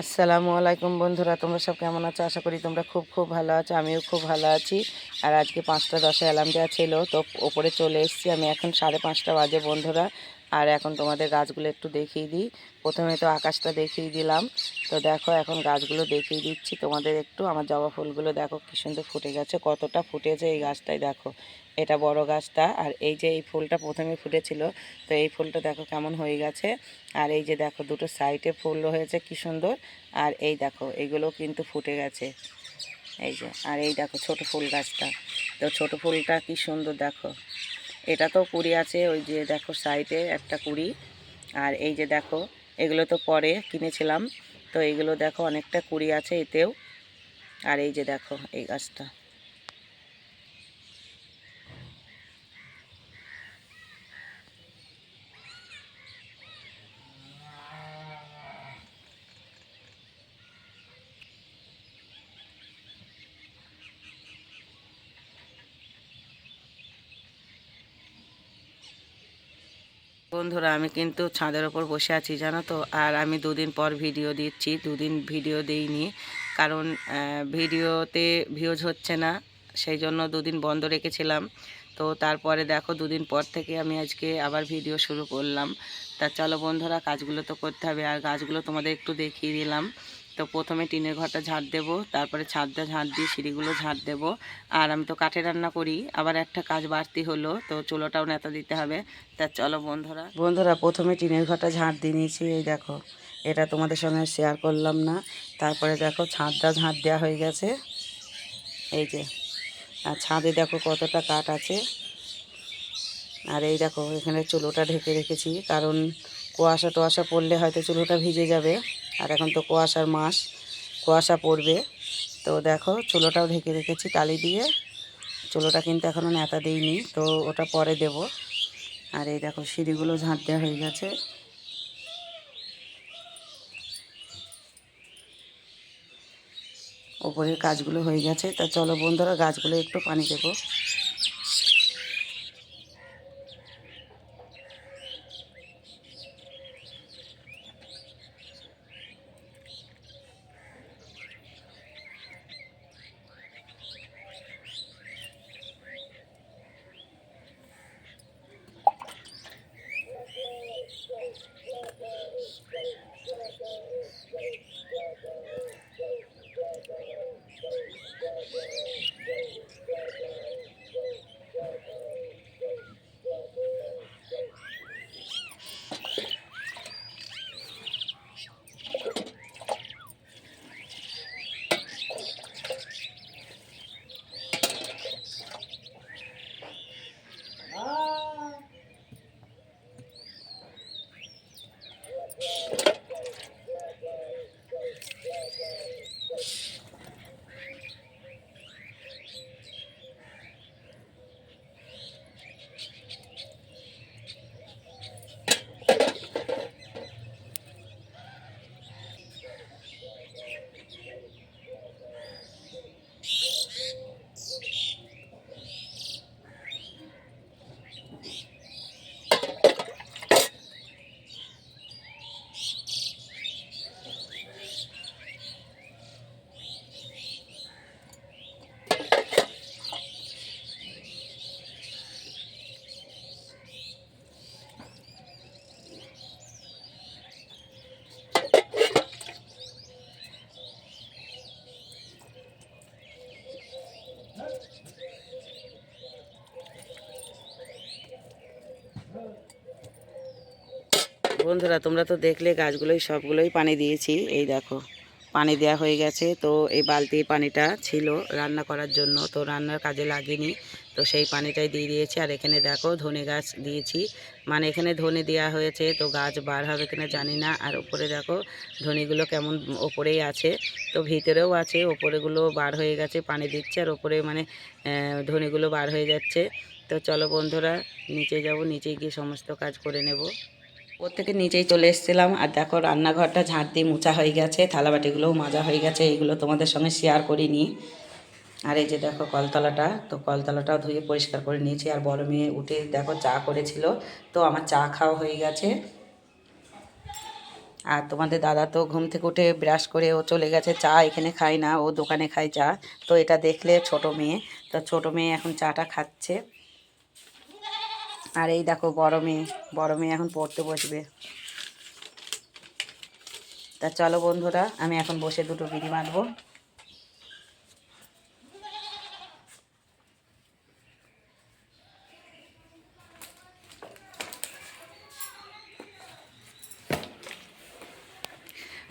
আসসালামু আলাইকুম বন্ধুরা, তোমরা সব কেমন আছো? আশা করি তোমরা খুব খুব ভালো আছো, আমিও খুব ভালো আছি। আর আজকে পাঁচটা দশে অ্যালার্ম দেওয়া ছিল, তো ওপরে চলে এসেছি আমি এখন সাড়ে পাঁচটা বাজে বন্ধুরা। আর এখন তোমাদের গাছগুলো একটু দেখিয়ে দিই। প্রথমে তো আকাশটা দেখিয়ে দিলাম। তো দেখো, এখন গাছগুলো দেখিয়ে দিচ্ছি তোমাদের একটু। আমার জবা ফুলগুলো দেখো কী সুন্দর ফুটে গেছে, কতটা ফুটেছে এই গাছটাই দেখো। এটা বড় গাছটা আর এই যে এই ফুলটা প্রথমে ফুটেছিল, তো এই ফুলটা দেখো কেমন হয়ে গেছে। আর এই যে দেখো, দুটো সাইডে ফুল হয়েছে কি সুন্দর। আর এই দেখো, এগুলো কিন্তু ফুটে গেছে। এই যে, আর এই দেখো ছোট ফুল গাছটা। তো ছোট ফুলটা কি সুন্দর দেখো। এটা তো কুড়ি আছে, ওই যে দেখো সাইডে একটা কুড়ি। আর এই যে দেখো, এগুলো তো পরে কিনেছিলাম। তো এইগুলো দেখো অনেকটা কুড়ি আছে এতেও। আর এই যে দেখো, এই গাছটা। বন্ধুরা, আমি কিন্তু ছাদের ওপর বসে আছি, জানো তো? আর আমি দুদিন পর ভিডিও দিচ্ছি, দুদিন ভিডিও দিইনি। কারণ ভিডিওতে ভিউজ হচ্ছে না, সেই জন্য দুদিন বন্ধ রেখেছিলাম। তো তারপরে দেখো, দুদিন পর থেকে আমি আজকে আবার ভিডিও শুরু করলাম। তা চলো বন্ধুরা, কাজগুলো তো করতে হবে। আর গাছগুলো তোমাদের একটু দেখিয়ে দিলাম। তো প্রথমে টিনের ঘরটা ঝাড় দেবো, তারপরে ছাদটা ঝাড় দিয়ে সিঁড়িগুলো ঝাড় দেবো। আর আমি তো কাঠে রান্না করি, আবার একটা কাজ বাড়তি হলো, তো চুলোটাও নেতা দিতে হবে। তা চলো বন্ধুরা। বন্ধুরা, প্রথমে টিনের ঘরটা ঝাড় দিয়ে নিয়েছি, এই দেখো। এটা তোমাদের সঙ্গে শেয়ার করলাম না। তারপরে দেখো, ছাদটা ঝাড় দেওয়া হয়ে গেছে। এই যে, আর ছাদে দেখো কতটা কাঠ আছে। আর এই দেখো, এখানে চুলোটা ঢেকে রেখেছি, কারণ কুয়াশা টোয়াশা পড়লে হয়তো চুলোটা ভিজে যাবে। আর এখন তো কুয়াশার মাস, কুয়াশা পড়বে। তো দেখো, চুলোটাও ঢেকে রেখেছি টালি দিয়ে। চুলোটা কিন্তু এখনও নেতা দিইনি, তো ওটা পরে দেব। আর এই দেখো, সিঁড়িগুলো ঝাঁট দেওয়া হয়ে গেছে। ওপরের কাজগুলো হয়ে গেছে। তা চলো বন্ধুরা, গাছগুলো একটু পানি দেবো। বন্ধুরা, তোমরা তো দেখলে গাছগুলোই, সবগুলোই পানি দিয়েছি। এই দেখো, পানি দেওয়া হয়ে গেছে। তো এই বালতি পানিটা ছিল রান্না করার জন্য, তো রান্নার কাজে লাগেনি। তো সেই পানিটাই দিয়ে দিয়েছি। আর এখানে দেখো, ধনে গাছ দিয়েছি। মানে এখানে ধনে দেওয়া হয়েছে, তো গাছ বার হবে কিনা জানি না। আর উপরে দেখো, ধনেগুলো কেমন ওপরেই আছে। তো ভিতরেও আছে, ওপরেগুলো বার হয়ে গেছে, পানি দিচ্ছে। আর ওপরে মানে ধনেগুলো বার হয়ে যাচ্ছে। তো চলো বন্ধুরা, নিচে যাব, নিচে গিয়ে সমস্ত কাজ করে নেব। ওর থেকে নিচেই চলে এসেছিলাম। আর দেখো, রান্নাঘরটা ঝাঁট দিয়ে মোছা হয়ে গেছে, থালাবাটিগুলোও মাজা হয়ে গেছে, এইগুলো তোমাদের সঙ্গে শেয়ার করিনি। আর এই যে দেখো, কলতলাটা, তো কলতলাটাও ধুয়ে পরিষ্কার করে নিয়েছি। আর বড় মেয়ে উঠে দেখো, চা করেছিল। তো আমার চা খাওয়া হয়ে গেছে। আর তোমাদের দাদা তো ঘুম থেকে উঠে ব্রাশ করে ও চলে গেছে। চা এখানে খায় না, ও দোকানে খায় চা। তো এটা দেখলে ছোট মেয়ে, তো ছোট মেয়ে এখন চাটা খাচ্ছে। আর এই দেখো বড় মেয়ে বড় মেয়ে এখন পড়তে বসবে। তা চলো বন্ধুরা, আমি এখন বসে দুটো বিড়ি মারবো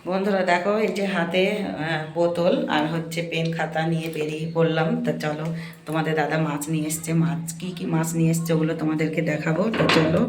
বন্ধুরা দেখো এই যে হাতে আহ, বোতল আর হচ্ছে পেন খাতা নিয়ে বেরিয়ে পড়লাম। তা চলো তোমাদের দাদা মাছ নিয়ে এসছে। মাছ কি কি মাছ নিয়ে এসছে ওগুলো তোমাদেরকে দেখাবো। তো চলো।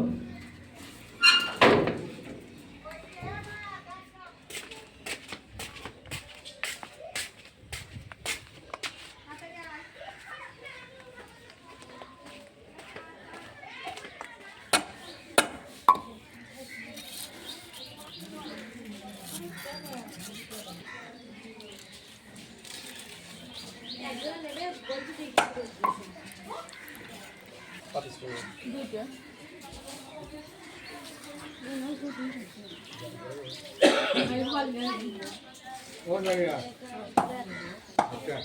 हो जाएगा अच्छा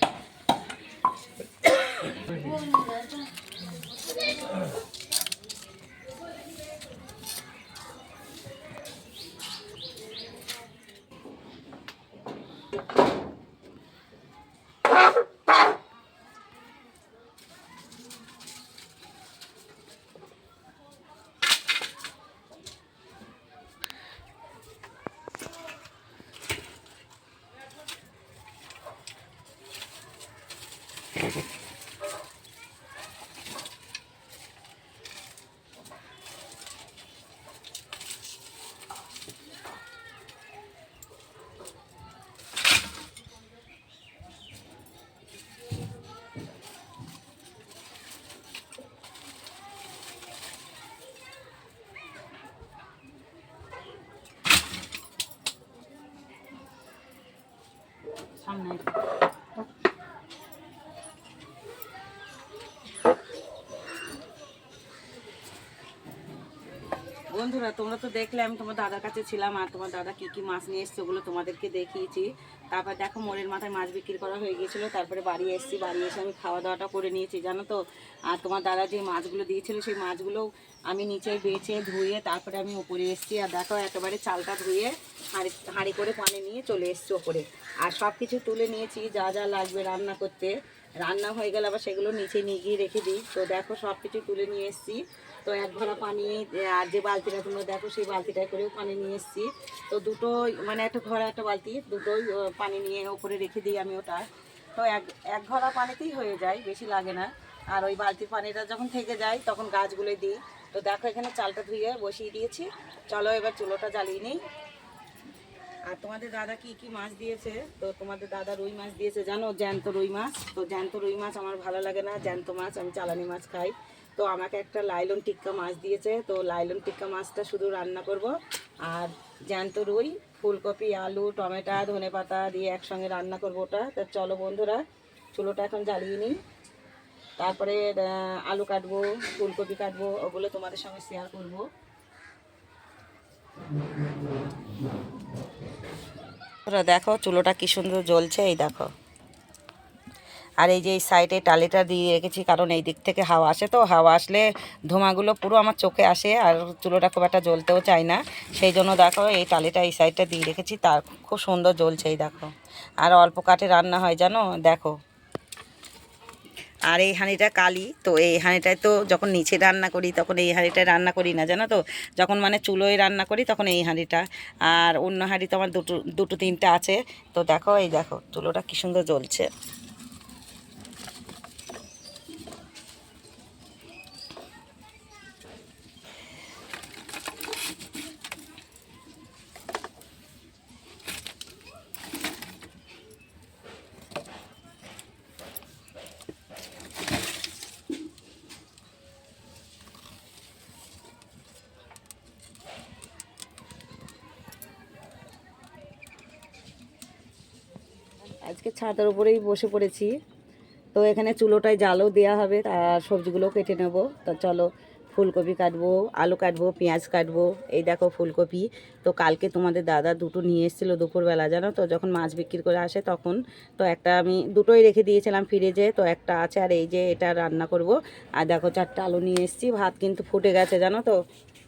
সামনে বন্ধুরা, তোমরা তো দেখলে আমি তোমার দাদার কাছে ছিলাম আর তোমার দাদা কি কি মাছ নিয়ে এসছে ওগুলো তোমাদেরকে দেখিয়েছি। তারপর দেখো মোড়ের মাথায় মাছ বিক্রি করা হয়ে গিয়েছিল, তারপরে বাড়ি এসেছি, বাড়ি এসে আমি খাওয়া দাওয়াটা করে নিয়েছি, জানো তো? আর তোমার দাদা যে মাছগুলো দিয়েছিল সেই মাছগুলো আমি নিচে বেছে ধুয়ে তারপরে আমি ওপরে এসেছি। আর দেখো একেবারে চালটা ধুয়ে হাঁড়ি হাঁড়ি করে পানি নিয়ে চলে এসছি ওপরে। আর সব কিছু তুলে নিয়েছি, যা যা লাগবে রান্না করতে। রান্না হয়ে গেলে আবার সেগুলো নিচে নিয়ে গিয়ে রেখে দিই। তো দেখো সব কিছু তুলে নিয়ে এসেছি। তো এক ভরা পানি, আর যে বালতিটা তোমরা দেখো, সেই বালতিটায় করেও পানি নিয়ে এসেছি। তো দুটো মানে একটা ঘরে একটা বালতি, দুটোই পানি নিয়ে ওপরে রেখে দিই আমি ওটা। তো এক এক ঘরা পানিতেই হয়ে যায়, বেশি লাগে না। আর ওই বালতির পানিটা যখন থেকে যায়, তখন গাছগুলোই দিই। তো দেখো, এখানে চালটা ধুয়ে বসিয়ে দিয়েছি। চলো, এবার চুলোটা জ্বালিয়ে নিই। আর তোমাদের দাদা কি কি মাছ দিয়েছে? তো তোমাদের দাদা রুই মাছ দিয়েছে, জানো? জ্যান্ত রুই মাছ। তো জ্যান্ত রুই মাছ আমার ভালো লাগে না। জ্যান্ত মাছ, আমি চালানি মাছ খাই। তো আমাকে একটা লাইলন টিক্কা মাছ দিয়েছে, তো লাইলন টিক্কা মাছটা শুধু রান্না করব। আর জ্যান্ত রুই, ফুলকপি, আলু, টমেটো, ধনে পাতা দিয়ে একসঙ্গে রান্না করব ওটা। তা চলো বন্ধুরা, চুলোটা এখন জ্বালিয়ে নিই। তারপরে আলু কাটবো, ফুলকপি কাটবো, ওগুলো তোমাদের সঙ্গে শেয়ার করব। দেখো চুলোটা কি সুন্দর জ্বলছে, এই দেখো। আর এই যে এই সাইডে টালিটা দিয়ে রেখেছি, কারণ এই দিক থেকে হাওয়া আসে তো, হাওয়া আসলে ধোঁয়াগুলো পুরো আমার চোখে আসে আর চুলোটা খুব একটা জ্বলতেও চায় না। সেই জন্য দেখো এই টালিটা এই সাইডটা দিয়ে রেখেছি, তার খুব সুন্দর জ্বলছে এই দেখো। আর অল্প কাঠে রান্না হয় জানো? দেখো। আর এই হাঁড়িটা কালি, তো এই হাঁড়িটায় তো যখন নিচে রান্না করি, তখন এই হাঁড়িটায় রান্না করি না, জানো তো? যখন মানে চুলোয় রান্না করি, তখন এই হাঁড়িটা। আর অন্য হাঁড়ি তো আমার দুটো দুটো তিনটা আছে। তো দেখো, এই দেখো, চুলোটা কী সুন্দর জ্বলছে। আজকে ছাদের উপরেই বসে পড়েছি। তো এখানে চুলোটায় জালও দেওয়া হবে, আর সবজিগুলোও কেটে নেব। তো চলো ফুলকপি কাটবো, আলু কাটবো, পেঁয়াজ কাটবো। এই দেখো ফুলকপি। তো কালকে তোমাদের দাদা দুটো নিয়ে এসেছিল দুপুরবেলা, জানো তো? যখন মাছ বিক্রি করে আসে তখন। তো একটা আমি দুটোই রেখে দিয়েছিলাম ফ্রিজে, তো একটা আছে, আর এই যে এটা রান্না করব। আর দেখো চারটা আলু নিয়ে এসেছি, ভাত কিন্তু ফুটে গেছে, জানো তো?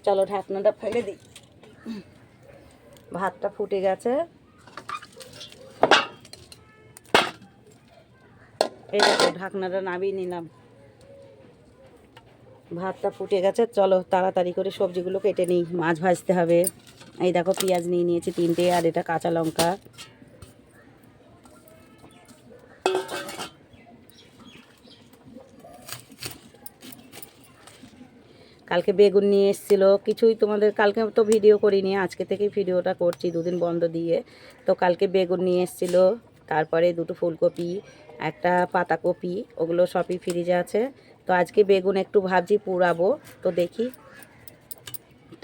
চলো ঢাকনাটা ফেলে দিই। ভাতটা ফুটে গেছে। এই দেখো, ঢাকনাটা নামিয়ে নিলাম। ভাতটা ফুটে গেছে, চলো তাড়াতাড়ি করে সবজিগুলো কেটে নিই। মাছ ভাজতে হবে। এই দেখো, পেঁয়াজ নিয়ে নিয়েছি তিনটে, আর এটা কাঁচা লঙ্কা। কালকে বেগুন নিয়ে এসেছিল। কিছুই তোমাদের, কালকে তো ভিডিও করিনি, আজকে থেকেই ভিডিওটা করছি দুদিন বন্ধ দিয়ে। তো কালকে বেগুন নিয়ে এসেছিল। তারপরে দুটো ফুলকপি, একটা পাতাকপি, ওগুলো সবই ফ্রিজে আছে। তো আজকে বেগুন একটু ভাবছি পুরাবো, তো দেখি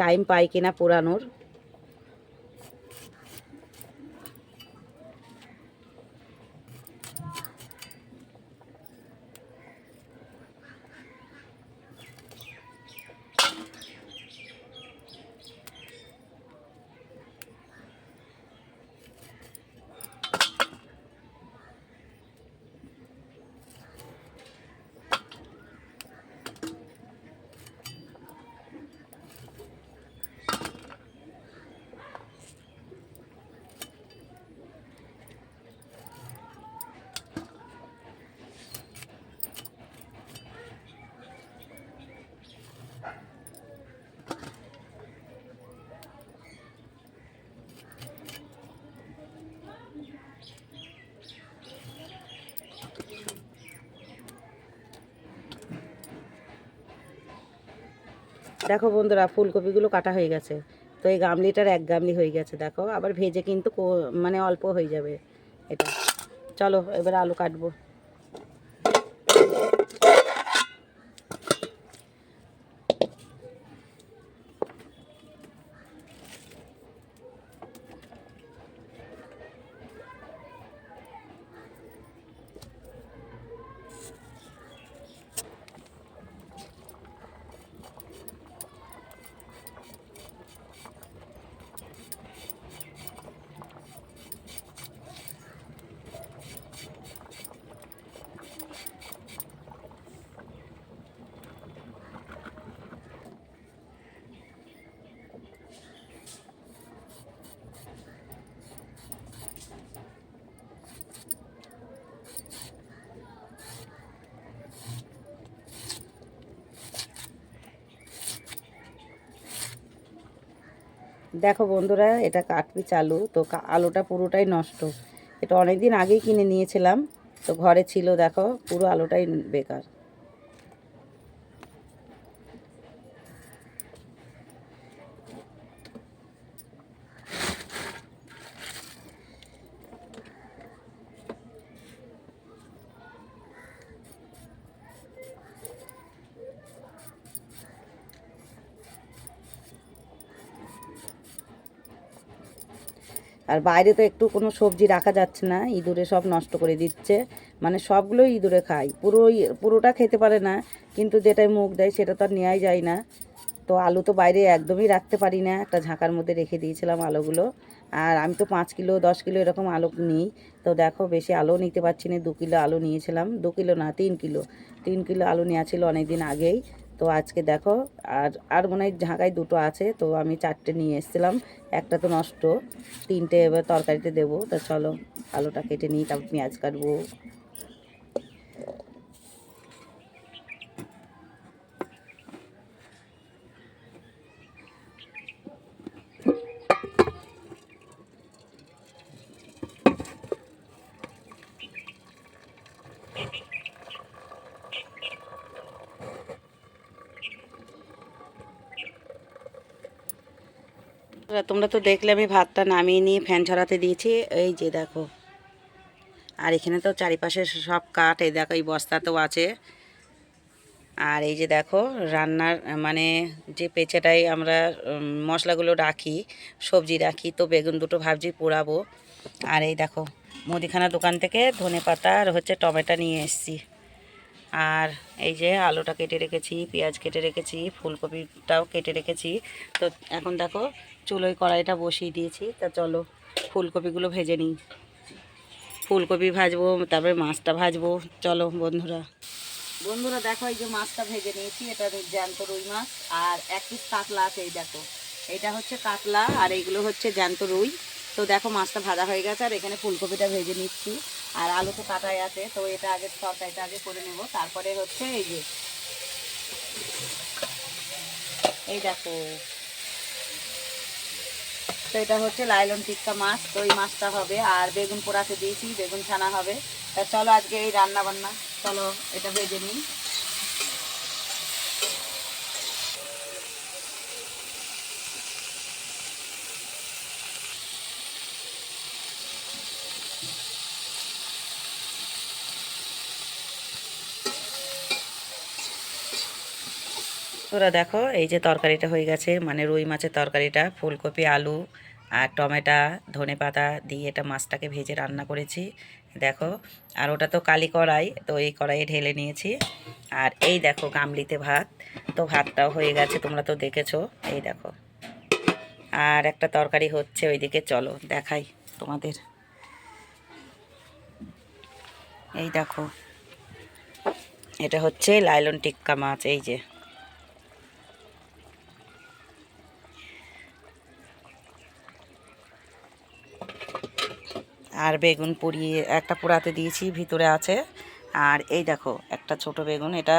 টাইম পাই কিনা পুরানোর। দেখো বন্ধুরা, ফুলকপিগুলো কাটা হয়ে গেছে। তো এই গামলিটার এক গামলি হয়ে গেছে, দেখো। আবার ভেজে কিন্তু মানে অল্প হয়ে যাবে এটা। চলো, এবার আলু কাটবো। দেখো বন্ধুরা, এটা কাটবি চালু তো আলোটা আলুটা পুরোটাই নষ্ট। এটা অনেক দিন আগেই কিনে নিয়েছিলাম, তো ঘরে ছিল, দেখো, পুরো আলোটাই বেকার। বাইরে তো একটু কোনো সবজি রাখা যাচ্ছে না, ইঁদুরে সব নষ্ট করে দিচ্ছে। মানে সবগুলোই ইঁদুরে খায়। পুরো পুরোটা খেতে পারে না, কিন্তু যেটাই মুখ দেয় সেটা তো আর নেওয়াই যায় না। তো আলু তো বাইরে একদমই রাখতে পারি না, একটা ঝাঁকার মধ্যে রেখে দিয়েছিলাম আলুগুলো। আর আমি তো পাঁচ কিলো, দশ কিলো এরকম আলু নিই। তো দেখো, বেশি আলু নিতে পারছি না, দু কিলো আলু নিয়েছিলাম। দু কিলো না, তিন কিলো। তিন কিলো আলু নেওয়া ছিল অনেক দিন আগেই। তো আজকে দেখো, আর আর মনে হয় ঝাঁকায় দুটো আছে, তো আমি চারটে নিয়ে এসেছিলাম। একটা তো নষ্ট, তিনটে এবার তরকারিতে দেবো, তা চলো, আলোটা কেটে নিই, তারপর পেঁয়াজ কাটবো। তোমরা তো দেখলে আমি ভাতটা নামিয়ে নিয়ে ফ্যান ছড়াতে দিয়েছি। এই যে দেখো। আর এখানে তো চারিপাশে সব কাঠ, এই দেখো, এই বস্তাতেও আছে। আর এই যে দেখো, রান্নার মানে যে পেঁচেটাই আমরা মশলাগুলো রাখি, সবজি রাখি, তো বেগুন দুটো ভাবছি পোড়াবো। আর এই দেখো, মুদিখানা দোকান থেকে ধনে পাতা আর হচ্ছে টমেটো নিয়ে এসেছি। আর এই যে আলুটা কেটে রেখেছি, পেঁয়াজ কেটে রেখেছি, ফুলকপিটাও কেটে রেখেছি। তো এখন দেখো, চুলোয় কড়াইটা বসিয়ে দিয়েছি। তা চলো, ফুলকপিগুলো ভেজে নিই। ফুলকপি ভাজবো, তারপরে মাছটা ভাজবো। চলো বন্ধুরা। বন্ধুরা দেখো, এই যে মাছটা ভেজে নিয়েছি, এটা জ্যান্ত রুই মাছ। আর এক পিস কাতলা আছে, এই দেখো। এটা হচ্ছে কাতলা, আর এইগুলো হচ্ছে জ্যান্ত রুই। তো দেখো, মাছটা ভাজা হয়ে গেছে, আর এখানে ফুলকপিটা ভেজে নিচ্ছি। আর আলু তো কাটাই আছে, তো এটা আগে তরকারিটা আগে করে নেব। তারপরে হচ্ছে এই যে, এই দেখো। তো এটা হচ্ছে লাইলন টিক্কা মাছ, তো এই মাছটা হবে। আর বেগুন পোড়াতে দিয়েছি, বেগুন ছানা হবে। তা চলো আজকে এই রান্না বান্না চলো এটা ভেজে নিই। তোরা দেখো, এই যে তরকারিটা হয়ে গেছে মানে রুই মাছের তরকারিটা, ফুলকপি, আলু আর টমেটো, ধনে পাতা দিয়ে এটা মাছটাকে ভেজে রান্না করেছি। দেখো, আর ওটা তো কালি কড়াই, তো এই কড়াইয়ে ঢেলে নিয়েছি। আর এই দেখো গামলিতে ভাত, তো ভাতটাও হয়ে গেছে, তোমরা তো দেখেছ। এই দেখো। আর একটা তরকারি হচ্ছে ওইদিকে, চলো দেখাই তোমাদের। এই দেখো, এটা হচ্ছে লাইলন টিক্কা মাছ, এই যে। আর বেগুন পুড়িয়ে, একটা পোড়াতে দিয়েছি, ভিতরে আছে। আর এই দেখো, একটা ছোট বেগুন, এটা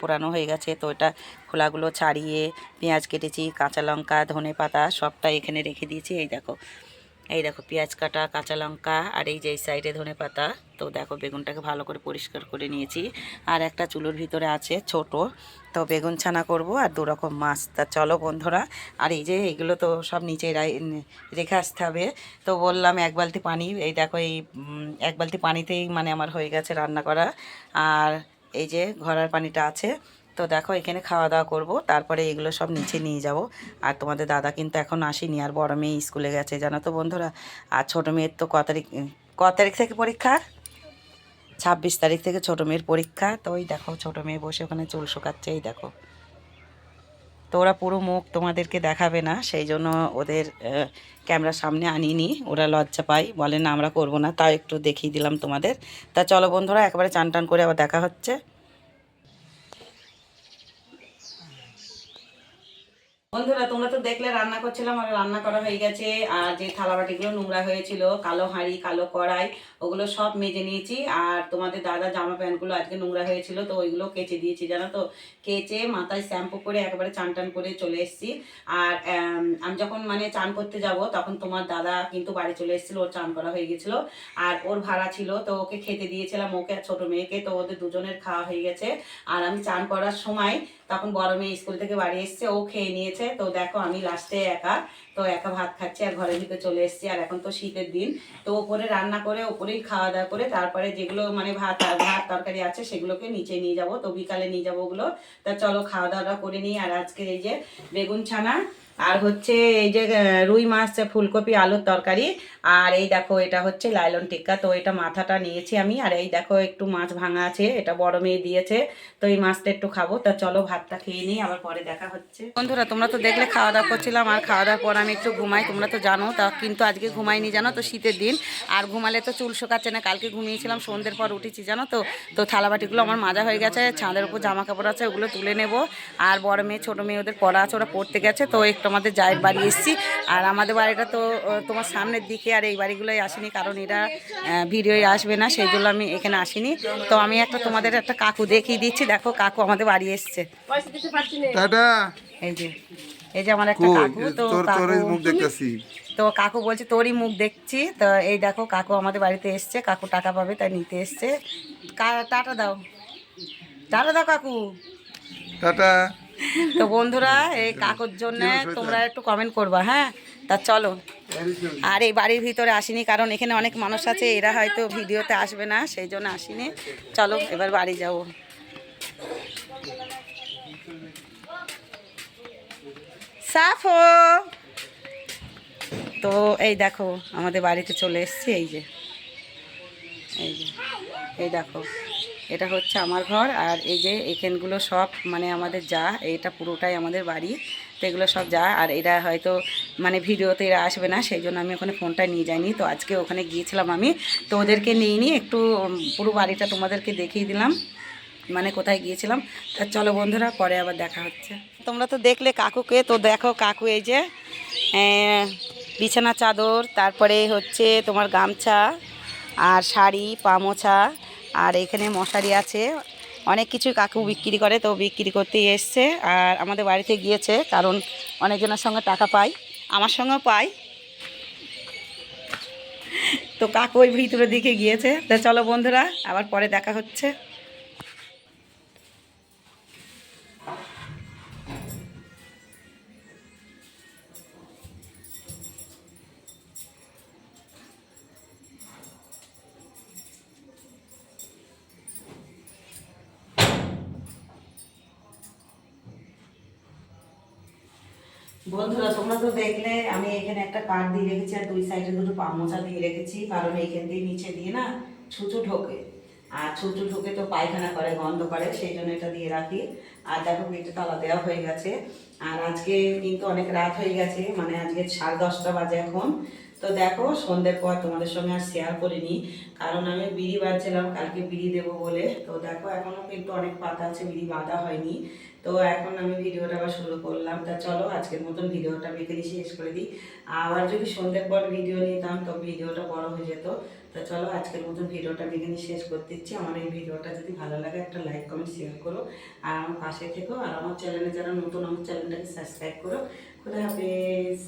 পোড়ানো হয়ে গেছে। তো এটা খোলাগুলো ছাড়িয়ে পেঁয়াজ কেটেছি, কাঁচা লঙ্কা ধনে পাতা সবটা এখানে রেখে দিয়েছি। এই দেখো এই দেখো, পেঁয়াজ কাটা, কাঁচা লঙ্কা আর এই যে এই সাইডে ধনে পাতা। তো দেখো, বেগুনটাকে ভালো করে পরিষ্কার করে নিয়েছি। আর একটা চুলোর ভিতরে আছে ছোট, তো বেগুন ছানা করব আর দু রকম মাছ। তা চলো বন্ধুরা, আর এই যে এইগুলো তো সব নিচে রেখে আসতে হবে। তো বললাম এক বালতি পানি, এই দেখো, এই এক বালতি পানিতেই মানে আমার হয়ে গেছে রান্না করা। আর এই যে ঘরার পানিটা আছে তো দেখো, এখানে খাওয়া দাওয়া করব। তারপরে এগুলো সব নিচে নিয়ে যাব। আর তোমাদের দাদা কিন্তু এখন আসেনি, আর বড় মেয়ে স্কুলে গেছে, জানো তো বন্ধুরা? আর ছোটো মেয়ের তো ক তারিখ ক তারিখ থেকে পরীক্ষা? ছাব্বিশ তারিখ থেকে ছোটো মেয়ের পরীক্ষা। তো ওই দেখো, ছোটো মেয়ে বসে ওখানে চুল শুকাচ্ছে, এই দেখো। তো ওরা পুরো মুখ তোমাদেরকে দেখাবে না, সেই জন্য ওদের ক্যামেরার সামনে আনিনি। ওরা লজ্জা পায়, বলে না, আমরা করব না, তাও একটু দেখিয়ে দিলাম তোমাদের। তা চলো বন্ধুরা, একবারে চান টান করে আবার দেখা হচ্ছে। বন্ধুরা, তোমরা তো দেখলে রান্না করছিলাম, আর রান্না করা হয়ে গেছে। আর যে থালা বাটিগুলো নোংরা হয়েছিল, কালো হাঁড়ি, কালো কড়াই, ওগুলো সব মেজে নিয়েছি। আর তোমাদের দাদা জামা প্যান্টগুলো আজকে নোংরা হয়েছিল, তো ওইগুলো কেচে দিয়েছি, জানো তো? কেচে মাথায় শ্যাম্পু করে একেবারে চান টান করে চলে এসেছি। আর আমি যখন মানে চান করতে যাব, তখন তোমার দাদা কিন্তু বাড়ি চলে এসেছিল, ওর চান করা হয়ে গেছিল। আর ওর ভাড়া ছিল, তো ওকে খেতে দিয়েছিলাম, ওকে ছোট মেয়েকে, তো ওদের দুজনের খাওয়া হয়ে গেছে। আর আমি চান করার সময় তখন বড় মেয়ে স্কুল থেকে বাড়ি এসছে, ও খেয়ে নিয়েছে। তো দেখো আমি লাস্টে একা, তো একা ভাত খাচ্ছি আর ঘরের ভিতরে চলে এসছি। আর এখন তো শীতের দিন, তো ওপরে রান্না করে, ওপরেই খাওয়া দাওয়া করে, তারপরে যেগুলো মানে ভাত ভাত তরকারি আছে সেগুলোকে নিচে নিয়ে যাব। তো বিকালে নিয়ে যাব ওগুলো। তা চলো খাওয়া দাওয়া করে নিই। আর আজকে এই যে বেগুন ছানা আর হচ্ছে এই যে রুই মাছ, ফুলকপি, আলুর তরকারি, আর এই দেখো এটা হচ্ছে লাইলন টিক্কা। তো এটা মাথাটা নিয়েছি আমি, আর এই দেখো একটু মাছ ভাঙা আছে, এটা বড় মেয়ে দিয়েছে, তো এই মাছটা একটু খাব। তা চলো ভাতটা খেয়ে নিই, আবার পরে দেখা হচ্ছে। বন্ধুরা, তোমরা তো দেখলে খাওয়া দাওয়া করছিলাম, আর খাওয়া দাওয়ার পর আমি একটু ঘুমাই, তোমরা তো জানো, তা কিন্তু আজকে ঘুমাইনি জানো তো শীতের দিন, আর ঘুমালে তো চুল শোকাচ্ছে না, কালকে ঘুমিয়েছিলাম, সন্ধ্যের পর উঠেছি জানো তো তো থালাবাটিগুলো আমার মাজা হয়ে গেছে, ছাদের উপর জামা কাপড় আছে, ওগুলো তুলে নেব। আর বড় মেয়ে, ছোটো মেয়ে, ওদের পড়া আছে, ওরা পড়তে গেছে, তো একটু আমাদের জায়ের বাড়ি এসেছি। আর আমাদের বাড়িটা তো তোমার সামনের দিকে আর এই বাড়িগুলোই আসেনি কারণ এরা ভিডিওই আসবে না সেই জন্য আমি এখানে আসিনি। তো আমি একটা তোমাদের একটা কাকু দেখিয়ে দিচ্ছি দেখো কাকু আমাদের বাড়ি এসছে। এই যে এই যে আমার একটা কাকু তো তো কাকু বলছে তোরই মুখ দেখছি। তো এই দেখো কাকু আমাদের বাড়িতে এসছে কাকু টাকা পাবে তাই নিতে এসছে। টাটা দাও। টাটা দাও কাকু। টাটা। তো বন্ধুরা এই কাকুর জন্য তোমরা একটু কমেন্ট করবা হ্যাঁ? তা চলো। আর এই বাড়ির ভিতরে আসিনি কারণ এখানে অনেক মানুষ আছে এরা হয়তো ভিডিওতে আসবে না সেই জন্য আসিনি। চলো এবার বাড়ি যাব। সাফো! তো এই দেখো আমাদের বাড়িতে চলে এসেছি এই যে। এই যে এই দেখো। এটা হচ্ছে আমার ঘর, আর এই যে এখানগুলো সব মানে আমাদের যা, এটা পুরোটাই আমাদের বাড়ি, তো এগুলো সব যা, আর এরা হয়তো মানে ভিডিওতে এরা আসবে না, সেই জন্য আমি ওখানে ফোনটা নিয়ে যাইনি। তো আজকে ওখানে গিয়েছিলাম আমি, তো ওদেরকে নিয়ে নিয়ে একটু পুরো বাড়িটা তোমাদেরকে দেখিয়ে দিলাম মানে কোথায় গিয়েছিলাম। তা চলো বন্ধুরা, পরে আবার দেখা হচ্ছে। তোমরা তো দেখলে কাকুকে, তো দেখো কাকু এই যে বিছানা চাদর, তারপরে হচ্ছে তোমার গামছা, আর শাড়ি, পামোছা আর এখানে মশারি আছে। অনেক কিছু কাকু বিক্রি করে, তো বিক্রি করতে এসছে। আর আমাদের বাড়িতে গিয়েছে, কারণ অনেকজনের সঙ্গে টাকা পাই, আমার সঙ্গেও পাই। তো কাকু ওই ভিতরের দিকে গিয়েছে। তা চলো বন্ধুরা, আবার পরে দেখা হচ্ছে। বন্ধুরা, তোমরা তো দেখলে, আমি এখানে একটা কাঠ দিয়ে রেখেছি আর দুই সাইডে দুটো পামোচা দিয়ে রেখেছি, কারণ এইখান দিয়ে নিচে দিয়ে না ছুঁচো ঢোকে। আর ছুঁচো ঢোকে তো পায়খানা করে, গন্ধ করে, সেই জন্য এটা দিয়ে রাখি। আর দেখো, গেটে তালা দেওয়া হয়ে গেছে। আর আজকে কিন্তু অনেক রাত হয়ে গেছে মানে আজকে সাড়ে দশটা বাজে এখন। তো দেখো, সন্ধ্যের পর তোমাদের সঙ্গে আর শেয়ার করিনি, কারণ আমি বিড়ি বাঁধছিলাম, কালকে বিড়ি দেবো বলে। তো দেখো এখনও কিন্তু অনেক পাতা আছে, বিড়ি বাঁধা হয়নি। তো এখন আমি ভিডিওটা আবার শুরু করলাম। তা চলো, আজকের মতন ভিডিওটা এখানেই শেষ করে দিই। আবার যদি সন্ধ্যের পর ভিডিও নিতাম, তো ভিডিওটা বড় হয়ে যেত। তো চলো, আজকের মতন ভিডিওটা এখানে শেষ করে দিচ্ছি। আমার এই ভিডিওটা যদি ভালো লাগে, একটা লাইক কমেন্ট শেয়ার করো। আর আমার পাশে থেকো। আর আমার চ্যানেলে যারা নতুন, আমার চ্যানেলটাকে সাবস্ক্রাইব করো। খুদা হাফেজ!